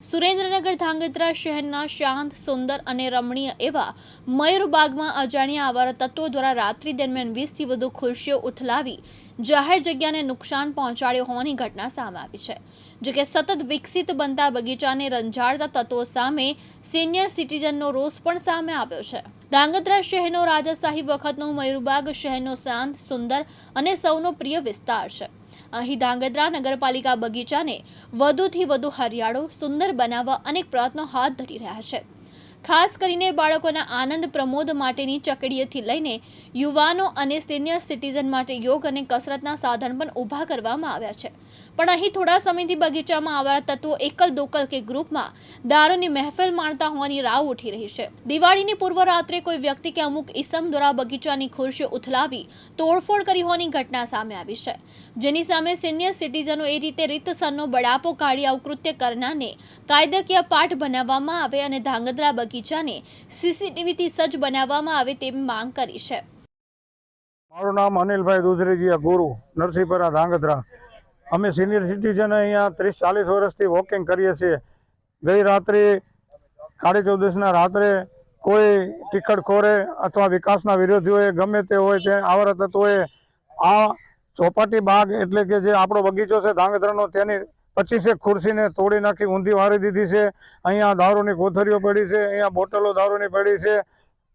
સુરેન્દ્રનગર ધાંગધ્રા શહેરના શાંત, સુંદર અને રમણીય એવા મયુરબાગમાં અજાણ્યા આવારા તત્વો દ્વારા રાત્રિ દરમિયાન વીસથી વધુ ખુરશીઓ ઉથલાવી જાહેર જગ્યાને નુકસાન પહોંચાડ્યો હોવાની ઘટના સામે આવી છે. જો કે સતત વિકસિત બનતા બગીચાને રંજાડતા તત્વો સામે સિનિયર સિટીઝનનો રોષ પણ સામે આવ્યો છે. ધાંગધ્રા શહેરનો રાજાશાહી વખતનો મયુરબાગ શહેરનો શાંત, સુંદર અને સૌનો પ્રિય વિસ્તાર છે. અહીં ધાંગધ્રા નગરપાલિકા બગીચાને વધુથી વધુ હરિયાળો, સુંદર બનાવવા અનેક પ્રયત્નો હાથ ધરી રહ્યા છે. ખાસ કરીને બાળકોના આનંદ પ્રમોદ માટેની ચકડીએથી લઈને યુવાનો અને સિનિયર સિટીઝન માટે યોગ અને કસરતના સાધન પણ ઊભા કરવામાં આવ્યા છે. પણ અહીં થોડા સમયથી બગીચામાં આવા તત્વો એકલ દોકલ કે ગ્રુપમાં દારૂની મહેફિલ માણતા હોવાની રાવ ઉઠી રહી છે. દિવાળીની પૂર્વ રાત્રે કોઈ વ્યક્તિ કે અમુક ઈસમ દ્વારા બગીચાની ખુરશીઓ ઉથલાવી તોડફોડ કરી હોવાની ઘટના સામે આવી છે. જેની સામે સિનિયર સિટીઝનો એ રીતે રીતસરનો બળાપો કાઢી આવું કૃત્ય કરનારને કાયદાકીય પાઠ બનાવવામાં આવે અને ધાંગધ્રા બગીચાને સીસીટીવીથી સજ્જ બનાવવામાં આવે તેવી માંગ કરી છે. મારું નામ અનિલભાઈ દુધરેજીયા ગુરુ નરસિંહપરા ધાંગધ્રા. અમે સિનિયર સિટીઝન અહીંયા ત્રીસ ચાલીસ વર્ષથી વોકિંગ કરીએ છીએ. ગઈ રાત્રે સાડી ચૌદસના રાત્રે કોઈ ટિકટખોરે અથવા વિકાસના વિરોધીઓએ ગમે તે હોય તે આવરા તત્વોએ આ ચોપાટી બાગ એટલે કે જે આપણો બગીચો છે, ધાંગધ્રાનો, તેની પચીસેક ખુરશીને તોડી નાખી, ઊંધી વાળી દીધી છે. અહીંયા દારૂની કોથરીઓ પડી છે, અહીંયા બોટલો દારૂની પડી છે.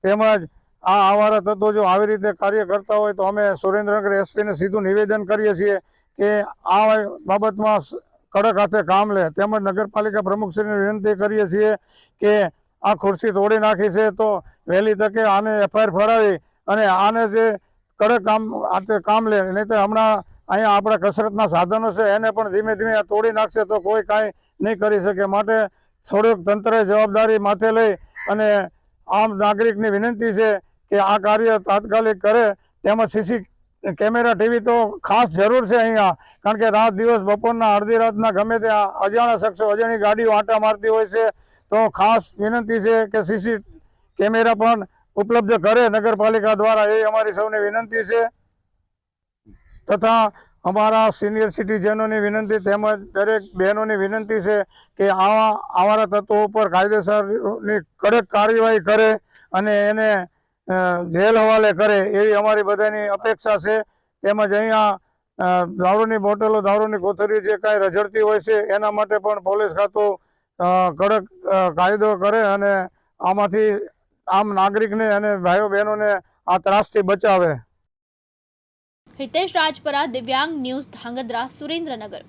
તેમજ આ આવારા તત્વો જો આવી રીતે કાર્ય કરતા હોય તો અમે સુરેન્દ્રનગર એસપીને સીધું નિવેદન કરીએ છીએ કે આ બાબતમાં કડક હાથે કામ લે. તેમજ નગરપાલિકા પ્રમુખશ્રીને વિનંતી કરીએ છીએ કે આ ખુરશી તોડી નાખી છે તો વહેલી તકે આને એફઆઈઆર ફરાવી અને આને જે કડક કામ, હાથે કામ લે. નહીં તો હમણાં અહીંયા આપણા કસરતના સાધનો છે, એને પણ ધીમે ધીમે તોડી નાખશે તો કોઈ કાંઈ નહીં કરી શકે. માટે થોડુંક તંત્રએ જવાબદારી માથે લઈ અને આમ નાગરિકની વિનંતી છે કે આ કાર્ય તાત્કાલિક કરે. તેમજ સીસી કેમેરા, ટીવી તો ખાસ જરૂર છે અહીંયા, કારણ કે રાત દિવસ બપોરના અડધી રાતના ગમે ત્યાં અજાણા શખ્સો અજાણી ગાડીઓ આંટા મારતી હોય છે, તો ખાસ વિનંતી છે કે સીસી કેમેરા પણ ઉપલબ્ધ કરે. નગરપાલિકા દ્વારા એ અમારી સૌને વિનંતી છે. તથા અમારા સિનિયર સિટીઝનોની વિનંતી તેમજ દરેક બહેનોની વિનંતી છે કે આવા, આવારા તત્વો ઉપર કાયદેસરની કડક કાર્યવાહી કરે અને એને જેલ હવાલે કરે એવી અમારી બધાની અપેક્ષા છે. તેમજ અહીંયા દારૂની બોટલો, દારૂની કોથળીઓ જે કાંઈ રઝળતી હોય છે એના માટે પણ પોલીસ ખાતું કડક કાયદો કરે અને આમાંથી આમ નાગરિકને અને ભાઈઓ બહેનોને આ ત્રાસથી બચાવે. હિતેશ રાજપરા દિવ્યાંગ ન્યૂઝ ધાંગધ્રા સુરેન્દ્રનગર.